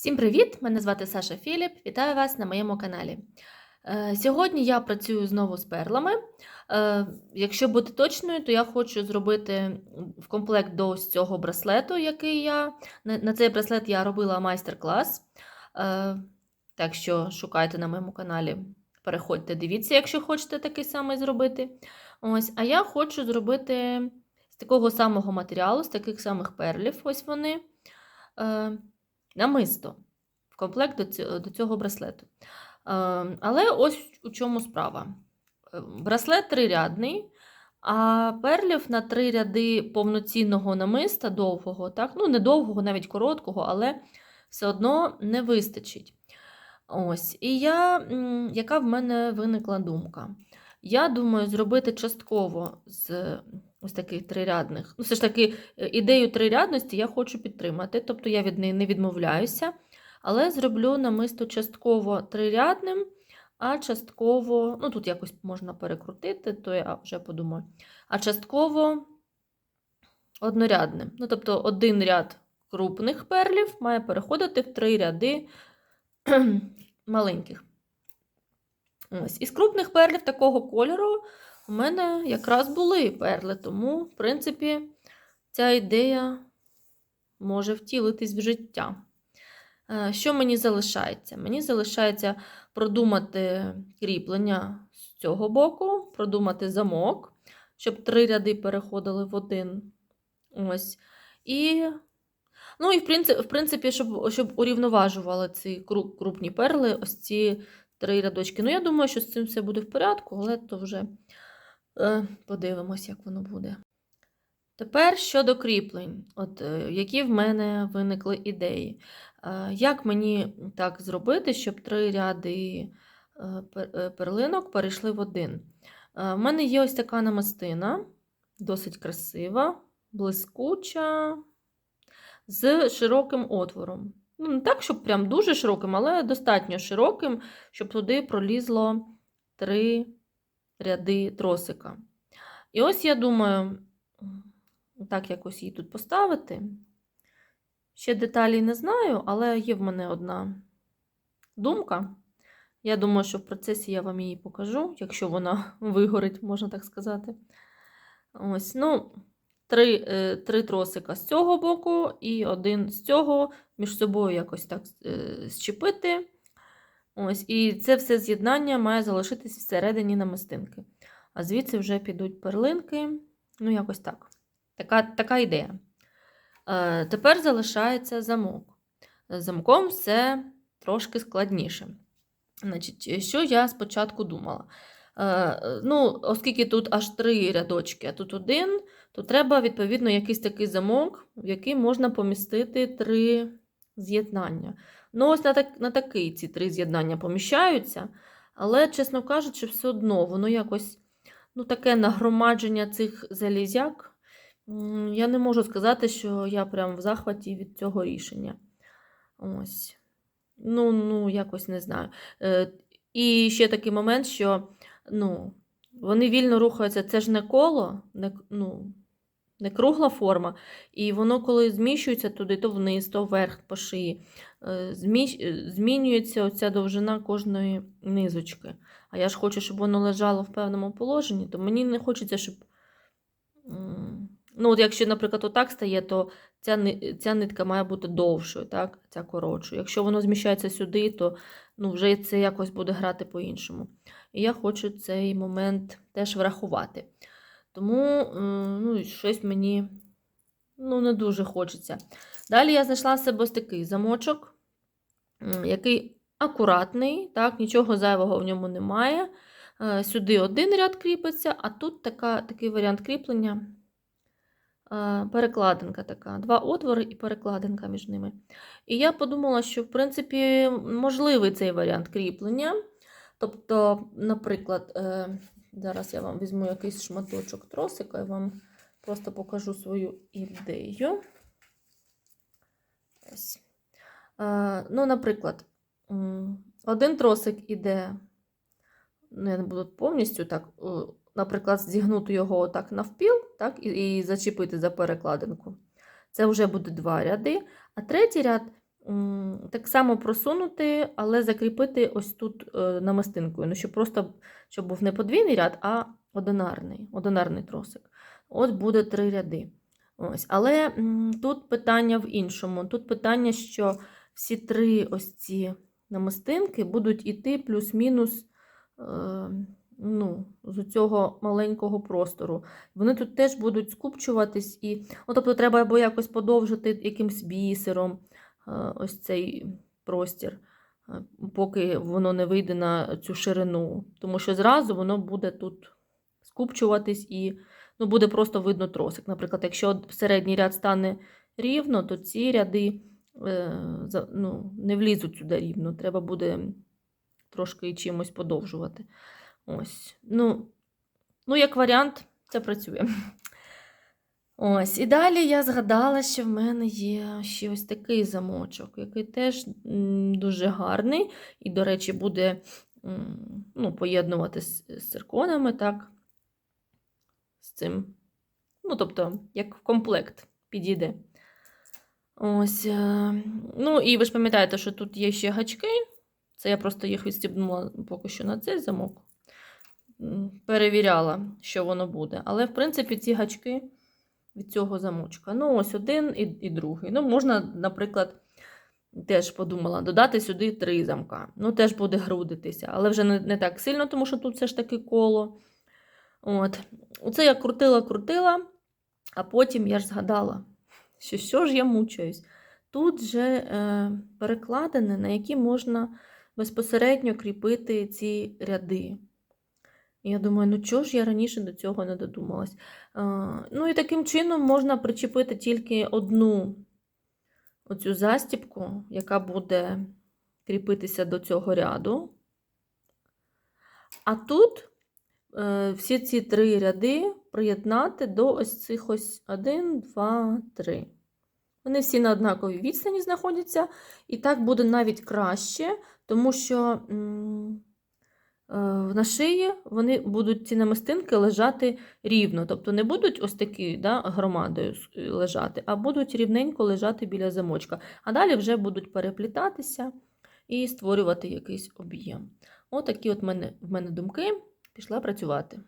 Всім привіт! Мене звати Саша Філіп. Вітаю вас на моєму каналі. Е, Сьогодні я працюю знову з перлами. Е, Якщо бути точною, то я хочу зробити в комплект до цього браслету, який я. На на цей браслет я робила майстер-клас. Е, Так що шукайте на моєму каналі. Переходьте, дивіться, якщо хочете такий самий зробити. Ось, А я хочу зробити з такого самого матеріалу, з таких самих перлів. Ось вони. Намисто в комплект до цього, браслету. Е, але ось у чому справа. Е, Браслет трирядний, а перлів на три ряди повноцінного намиста довгого, так? ну не довгого, навіть короткого, але все одно не вистачить. Ось, І я, яка в мене виникла думка? Я думаю, зробити частково з ось таких трирядних. Ну, все ж таки, е, ідею трирядності я хочу підтримати, тобто я від неї не відмовляюся, але зроблю намисто частково трирядним, а частково, ну тут якось можна перекрутити, то я вже подумаю. А частково однорядним. Ну, тобто, один ряд крупних перлів має переходити в три ряди маленьких. Ось. Із крупних перлів такого кольору у мене якраз були перли, тому, в принципі, ця ідея може втілитись в життя. Е, Що мені залишається? Мені залишається продумати кріплення з цього боку, продумати замок, щоб три ряди переходили в один. Ось. І, ну, і в принципі, в принципі щоб щоб урівноважували ці крупні перли, ось ці три рядочки. Ну, я думаю, що з цим все буде в порядку, але то вже е, подивимось, як воно буде. Тепер щодо кріплень, от, е, які в мене виникли ідеї. Е, як мені так зробити, щоб три ряди е, перлинок перейшли в один? В мене є ось така намистина, досить красива, блискуча, з широким отвором. Ну, не так, щоб прям дуже широким, але достатньо широким, щоб туди пролізло три ряди тросика. І ось я думаю, так якось її тут поставити. Ще деталі не знаю, але є в мене одна думка. Я думаю, що в процесі я вам її покажу, якщо вона вигорить, можна так сказати. Ось, ну, три е, три тросика з цього боку і один з цього між собою якось так е, зчепити. Ось, І це все з'єднання має залишитись всередині намистинки. А звідси вже підуть перлинки. Ну, якось так. Така така ідея. Е, Тепер залишається замок. Замком все трошки складніше. Значить, Що я спочатку думала? Е, ну, Оскільки тут аж три рядочки, а тут один, то треба, відповідно, якийсь такий замок, в який можна помістити три з'єднання. Ну, ось на так, на такий ці три з'єднання поміщаються, але, чесно кажучи, все одно воно якось ну, таке нагромадження цих залізяк. Я не можу сказати, що я прям в захваті від цього рішення. Ось. Ну, ну, якось не знаю. Е, і ще такий момент, що ну, вони вільно рухаються, це ж не коло, не, ну, не кругла форма. І воно, коли зміщується туди, то вниз, то вверх по шиї, е, змінюється оця довжина кожної низочки. А я ж хочу, щоб воно лежало в певному положенні, то мені не хочеться, щоб. Ну, от Якщо, наприклад, отак стає, то ця ця нитка має бути довшою, так? ця коротшою. Якщо воно зміщається сюди, то ну, вже це якось буде грати по-іншому. І я хочу цей момент теж врахувати. Тому ну, щось мені ну, не дуже хочеться. Далі я знайшла в себе ось такий замочок, який акуратний, так, нічого зайвого в ньому немає. Е, сюди один ряд кріпиться, а тут така, такий варіант кріплення. Е, перекладинка така, два отвори і перекладинка між ними. І я подумала, що, в принципі, можливий цей варіант кріплення. Тобто, наприклад, е, зараз я вам візьму якийсь шматочок тросика і вам просто покажу свою ідею. Ось. Е, ну, Наприклад, один тросик іде, ну, я не буду повністю так, наприклад, зігнути його отак навпіл, так, і, і зачепити за перекладинку. Це вже буде два ряди. А третій ряд так само просунути, але закріпити ось тут е, намистинкою. Ну, щоб просто щоб був не подвійний ряд, а одинарний, одинарний тросик. От буде три ряди. Ось. Але тут питання в іншому. Тут питання, що всі три ось ці намистинки будуть іти плюс-мінус е, ну, з цього маленького простору. Вони тут теж будуть скупчуватись і. Ну, тобто треба або якось подовжити якимсь бісером ось цей простір, е, поки воно не вийде на цю ширину. Тому що зразу воно буде тут скупчуватись і ну, буде просто видно тросик. Наприклад, якщо середній ряд стане рівно, то ці ряди е, ну, не влізуть сюди рівно. Треба буде трошки чимось подовжувати. Ось. Ну, ну, як варіант, це працює. Ось, і далі я згадала, що в мене є ще ось такий замочок, який теж дуже гарний. І, до речі, буде ну, поєднувати з, з цирконами, так, з цим. Ну, тобто, як в комплект підійде. Ось. е, Ну, і ви ж пам'ятаєте, що тут є ще гачки. Це я просто їх відстібнула поки що на цей замок. Перевіряла, що воно буде. Але, в принципі, ці гачки від цього замочка. Ну, ось один і, і другий. Ну, можна, наприклад, теж подумала, додати сюди три замка. Ну, теж буде грудитися, але вже не, не так сильно, тому що тут все ж таки коло. От. Оце я крутила-крутила, а потім я ж згадала, що що ж я мучаюсь. Тут же е, перекладини, на які можна безпосередньо кріпити ці ряди. Я думаю, ну чого ж я раніше до цього не додумалась? Ну і таким чином можна причепити тільки одну оцю застібку, яка буде кріпитися до цього ряду. А тут е, всі ці три ряди приєднати до ось цих ось 1, 2, 3. Вони всі на однаковій відстані знаходяться, і так буде навіть краще, тому що на шиї вони будуть ці намистинки лежати рівно. Тобто не будуть ось такі да, громадою лежати, а будуть рівненько лежати біля замочка. А далі вже будуть переплітатися і створювати якийсь об'єм. Отакі от мене, в мене думки. Пішла працювати.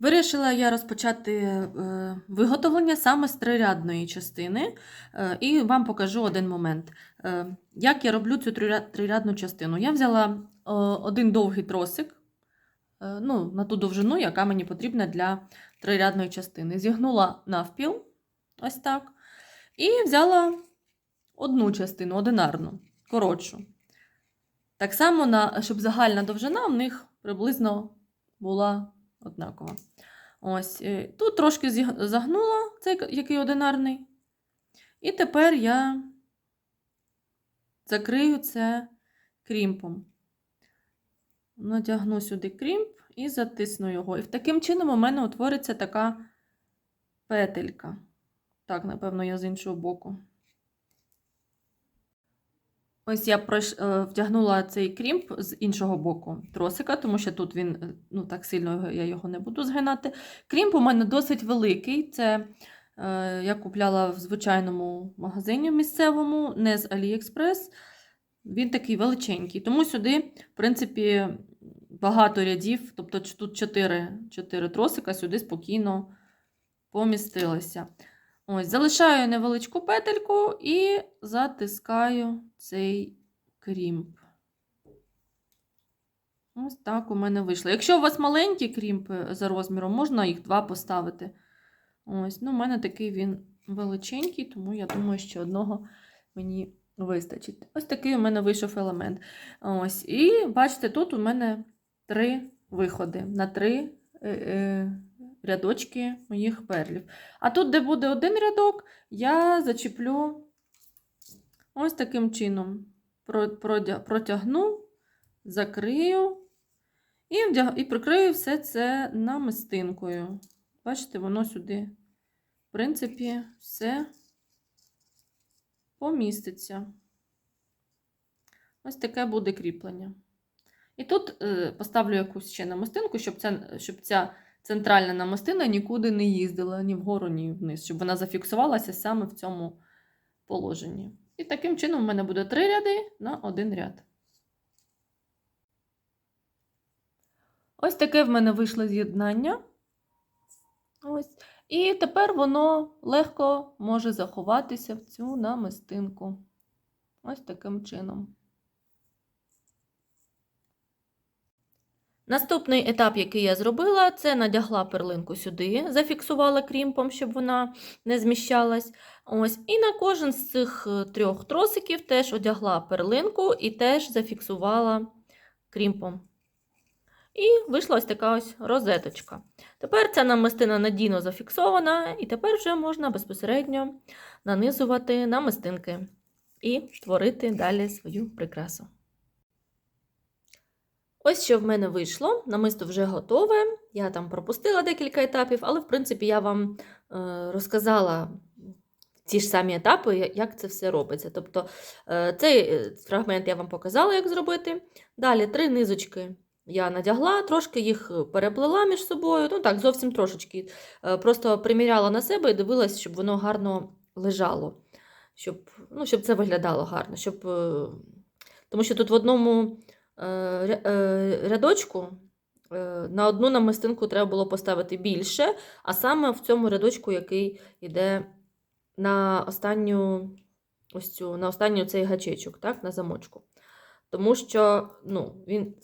Вирішила я розпочати е, виготовлення саме з трирядної частини, е, і вам покажу один момент. Е, як я роблю цю трирядну частину? Я взяла е, один довгий тросик е, ну, на ту довжину, яка мені потрібна для трирядної частини. Зігнула навпіл, ось так, і взяла одну частину, одинарну, коротшу. Так само, на, щоб загальна довжина в них приблизно була однакова. Ось, е, тут трошки загнула цей який одинарний. І тепер я закрию це крімпом. Натягну сюди крімп і затисну його. І таким чином у мене утвориться така петелька. Так, напевно, я з іншого боку. Ось я е, вдягнула цей крімп з іншого боку тросика, тому що тут він е, ну, так сильно я його не буду згинати. Крімп у мене досить великий. Це е, я купляла в звичайному магазині місцевому, не з AliExpress. Він такий величенький. Тому сюди, в принципі, багато рядів, тобто тут 4, 4 тросика сюди спокійно помістилися. Ось, залишаю невеличку петельку і затискаю цей крімп. Ось так у мене вийшло. Якщо у вас маленькі крімпи за розміром, можна їх два поставити. Ось, ну, у мене такий він величенький, тому я думаю, що одного мені вистачить. Ось такий у мене вийшов елемент. Ось, і бачите, тут у мене три виходи на три е, е, рядочки моїх перлів. А тут, де буде один рядок, я зачіплю ось таким чином. Протягну, закрию і, вдяг... і прикрию все це намистинкою. Бачите, воно сюди, в принципі, все поміститься. Ось таке буде кріплення. І тут е, поставлю якусь ще намистинку, щоб, ця, щоб ця центральна намистина нікуди не їздила ні вгору, ні вниз, щоб вона зафіксувалася саме в цьому положенні. І таким чином у мене буде три ряди на один ряд. Ось таке в мене вийшло з'єднання. Ось. І тепер воно легко може заховатися в цю намистинку. Ось таким чином. Наступний етап, який я зробила, це надягла перлинку сюди, зафіксувала крімпом, щоб вона не зміщалась. Ось. І на кожен з цих е, трьох тросиків теж одягла перлинку і теж зафіксувала крімпом. І вийшла ось така ось розеточка. Тепер ця намистина надійно зафіксована, і тепер вже можна безпосередньо нанизувати намистинки і творити далі свою прикрасу. Ось що в мене вийшло. Намисто вже готове. Я там пропустила декілька етапів, але, в принципі, я вам е, розказала ті ж самі етапи, як це все робиться. Тобто е, цей е, фрагмент я вам показала, як зробити. Далі три низочки я надягла, трошки їх переплела між собою. Ну так, зовсім трошечки. Просто приміряла на себе і дивилась, щоб воно гарно лежало. Щоб, ну, щоб це виглядало гарно. Щоб, тому що тут в одному рядочку е, на одну намистинку треба було поставити більше, а саме в цьому рядочку, який йде на останню, ось цю, на останню цей гачечок, так, на замочку. Тому що ну, він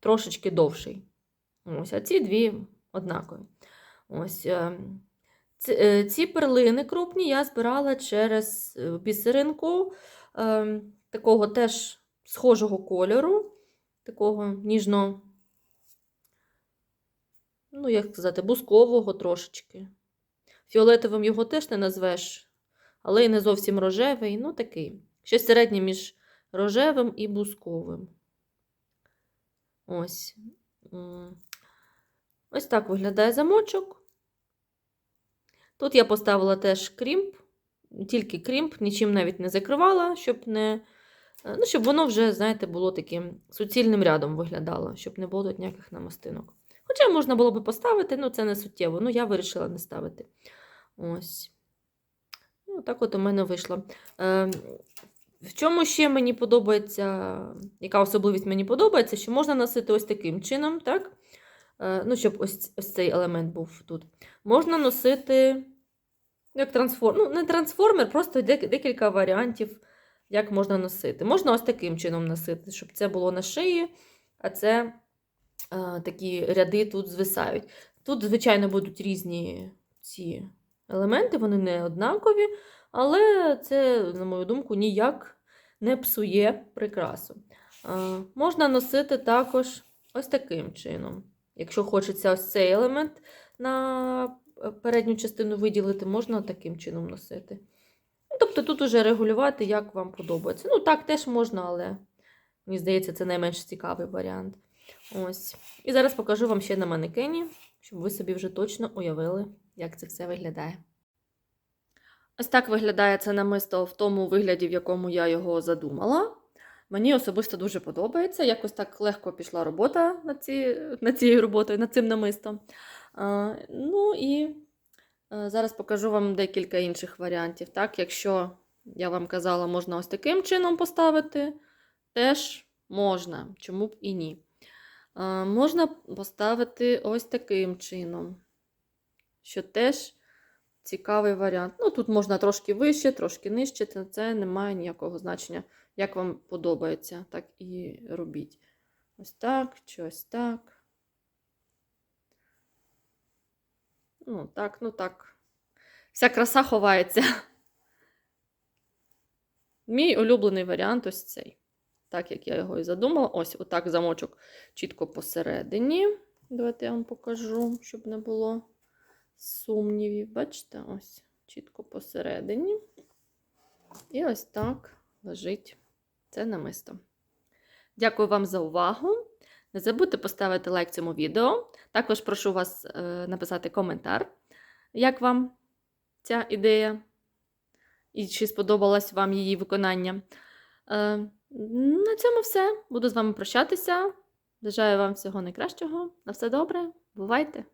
трошечки довший. Ось, а ці дві однакові. Ось, е, ці, е, перлини крупні я збирала через е, бісеринку е, такого теж схожого кольору, такого ніжно, ну, як сказати, бускового трошечки. Фіолетовим його теж не назвеш, але й не зовсім рожевий, ну такий. Щось середнє між рожевим і бусковим. Ось. Ось так виглядає замочок. Тут я поставила теж крімп, тільки крімп, нічим навіть не закривала, щоб не. Е, Ну, щоб воно вже, знаєте, було таким суцільним рядом виглядало, щоб не було тут ніяких намастинок. Хоча можна було би поставити, ну це не суттєво. Ну, я вирішила не ставити. Ось. Ну, так от у мене вийшло. Е, в чому ще мені подобається, яка особливість мені подобається, що можна носити ось таким чином, так? Е, ну, щоб ось, ось цей елемент був тут. Можна носити як трансформер. Ну, не трансформер, просто декілька варіантів, як можна носити. Можна ось таким чином носити, щоб це було на шиї, а це е, такі ряди тут звисають. Тут, звичайно, будуть різні ці елементи, вони не однакові, але це, на мою думку, ніяк не псує прикрасу. Е, Можна носити також ось таким чином. Якщо хочеться ось цей елемент на е, передню частину виділити, можна таким чином носити. Ну, Тобто тут уже регулювати, як вам подобається. Ну, так теж можна, але мені здається, це найменш цікавий варіант. Ось. І зараз покажу вам ще на манекені, щоб ви собі вже точно уявили, як це все виглядає. Ось так виглядає це намисто в тому вигляді, в якому я його задумала. Мені особисто дуже подобається. Якось так легко пішла робота над, ці, над цією роботою, над цим намистом. А, ну і зараз покажу вам декілька інших варіантів. Так, якщо я вам казала, можна ось таким чином поставити, теж можна, чому б і ні. Можна поставити ось таким чином, що теж цікавий варіант. Ну, тут можна трошки вище, трошки нижче, це, це не має ніякого значення. Як вам подобається, так і робіть. Ось так, чи ось так. Ну, так, ну так. Вся краса ховається. Мій улюблений варіант ось цей. Так, як я його і задумала. Ось отак замочок чітко посередині. Давайте я вам покажу, щоб не було сумнівів. Бачите, ось чітко посередині. І ось так лежить це намисто. Дякую вам за увагу. Не забудьте поставити лайк цьому відео. Також прошу вас е, написати коментар, як вам ця ідея і чи сподобалось вам її виконання. Е, на цьому все. Буду з вами прощатися. Бажаю вам всього найкращого. На все добре. Бувайте!